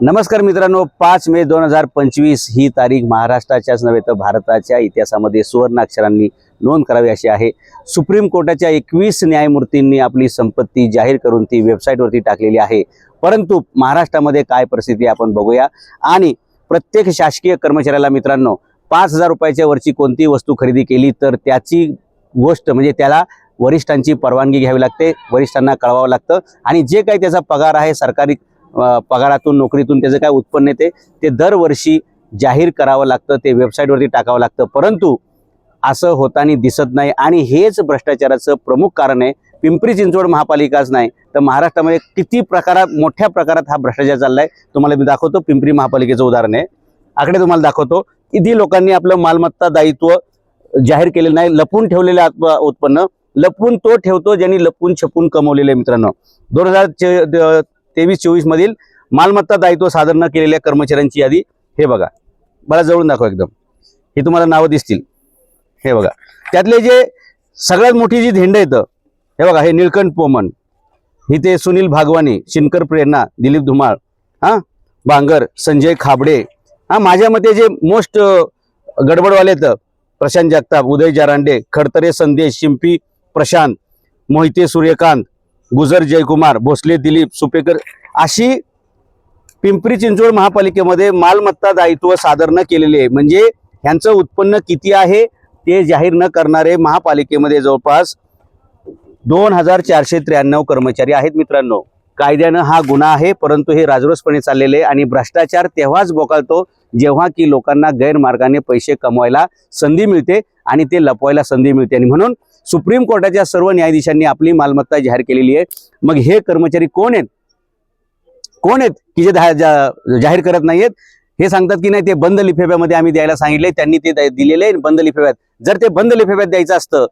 नमस्कार मित्रांनो पाच मे दोन हजार पंचवीस ही तारीख महाराष्ट्राच्याच नव्हे तर भारताच्या इतिहासामध्ये सुवर्ण अक्षरांनी नोंद करावी अशी आहे. सुप्रीम कोर्टाच्या एकवीस न्यायमूर्तींनी आपली संपत्ती जाहीर करून ती वेबसाईटवरती टाकलेली आहे. परंतु महाराष्ट्रामध्ये काय परिस्थिती आपण बघूया. आणि प्रत्येक शासकीय कर्मचाऱ्याला मित्रांनो पाच हजार रुपयाच्या वरची कोणतीही वस्तू खरेदी केली तर त्याची गोष्ट म्हणजे त्याला वरिष्ठांची परवानगी घ्यावी लागते वरिष्ठांना कळवावं लागतं. आणि जे काही त्याचा पगार आहे सरकारी पगारातून नोकरीतून त्याचं काय उत्पन्न येते ते दरवर्षी जाहीर करावं लागतं ते वेबसाईटवरती टाकावं लागतं. परंतु असं होताना दिसत नाही आणि हेच भ्रष्टाचाराचं प्रमुख कारण आहे. पिंपरी चिंचवड महापालिकाच नाही. तर महाराष्ट्रामध्ये किती प्रकारात मोठ्या प्रकारात हा भ्रष्टाचार चाललाय तुम्हाला मी दाखवतो. पिंपरी महापालिकेचं उदाहरण आहे. आकडे तुम्हाला दाखवतो. किती लोकांनी आपलं मालमत्ता दायित्व जाहीर केलेलं नाही लपून ठेवलेलं आत्म- उत्पन्न. लपून तो ठेवतो ज्यांनी लपून छपून कमवलेले मित्रांनो. दोन हजार तेवीस चोवीस मधील मालमत्ता दायित्व सादर न केलेल्या कर्मचाऱ्यांची यादी. हे बघा. मला जवळून दाखवा एकदम. हे तुम्हाला नावं दिसतील. हे बघा. त्यातले जे सगळ्यात मोठी जी धेंड येतं हे बघा हे निळकंठ पोमन इथे सुनील भागवानी शिनकर प्रेरणा दिलीप धुमाळ हा बांगर संजय खाबडे हा माझ्या मते जे मोस्ट गडबडवाले तर प्रशांत जगताप उदय जारांडे खडतरे संदेश शिंपी प्रशांत मोहिते सूर्यकांत गुजर जयकुमार भोसले दिलीप सुपेकर अशी पिंपरी चिंचवड महापालिकेमध्ये मालमत्ता दायित्व सादर न केलेले आहे. म्हणजे ह्यांचं उत्पन्न किती आहे ते जाहीर न करणारे महापालिकेमध्ये जवळपास दोन हजार चारशे त्र्याण्णव कर्मचारी आहेत मित्रांनो. कायद्यानं हा गुन्हा आहे परंतु हे राजरोसपणे चाललेले आहे आणि भ्रष्टाचार तेव्हाच बोकाळतो जेव्हा की लोकांना गैरमार्गाने पैसे कमवायला संधी मिळते. आणि ते लपवायला संधी मिळते. आणि म्हणून सुप्रीम कोर्टाच्या सर्व न्यायाधीशांनी आपली मालमत्ता जाहीर केलेली आहे. मग हे कर्मचारी कोण आहेत? कोण आहेत की जे जाहीर करत नाहीयेत? हे सांगतात की नाही ते बंद लिफेफ्यामध्ये आम्ही द्यायला सांगितले त्यांनी ते दिलेले आहे बंद लिफेफ्यात जर ते बंद लिफेफ्यात द्यायचं असतं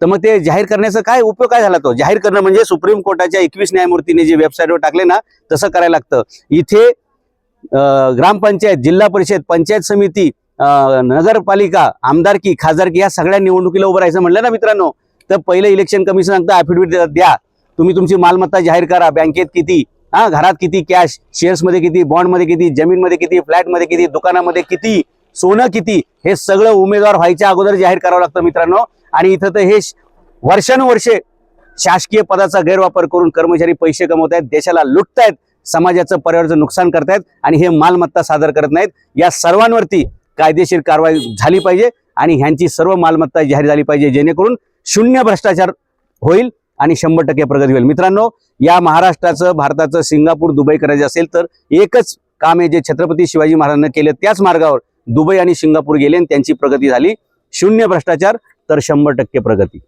तर मग ते जाहीर करण्याचा काय उपयोग काय झाला तो? जाहीर करणं म्हणजे सुप्रीम कोर्टाच्या एकवीस न्यायमूर्तीने जे वेबसाईटवर टाकले ना तसं करायला लागतं. इथे अं, ग्रामपंचायत जिल्हा परिषद पंचायत समिती नगरपालिका आमदारकी खासदारकी या सगळ्या निवडणुकीला उभं राहायचं म्हणलं ना मित्रांनो तर पहिलं इलेक्शन कमिशन सांगतं ॲफिडेविट द्या. तुम्ही तुमची मालमत्ता जाहीर करा. बँकेत किती हा घरात किती कॅश शेअर्समध्ये किती बॉन्डमध्ये किती जमीनमध्ये किती फ्लॅटमध्ये किती दुकानामध्ये किती सोनं किती हे सगळं उमेदवार व्हायच्या अगोदर जाहीर करावं लागतं मित्रांनो. आणि इथं तर हे वर्षानुवर्षे शासकीय पदाचा गैरवापर करून कर्मचारी पैसे कमवत आहेत देशाला लुटतायत समाजाचं पर्यावरणाचं नुकसान करतायत आणि हे मालमत्ता सादर करत नाहीत. या सर्वांवरती कायदेशीर कारवाई झाली पाहिजे आणि ह्यांची सर्व मालमत्ता जाहीर झाली पाहिजे जेणेकरून शून्य भ्रष्टाचार होईल आणि शंभर टक्के प्रगती होईल. मित्रांनो या महाराष्ट्राचं भारताचं सिंगापूर दुबई करायचं असेल तर एकच काम आहे जे छत्रपती शिवाजी महाराजांनी केलं त्याच मार्गावर दुबई आणि सिंगापूर गेले आणि त्यांची प्रगती झाली. शून्य भ्रष्टाचार तर शंभर टक्के प्रगती.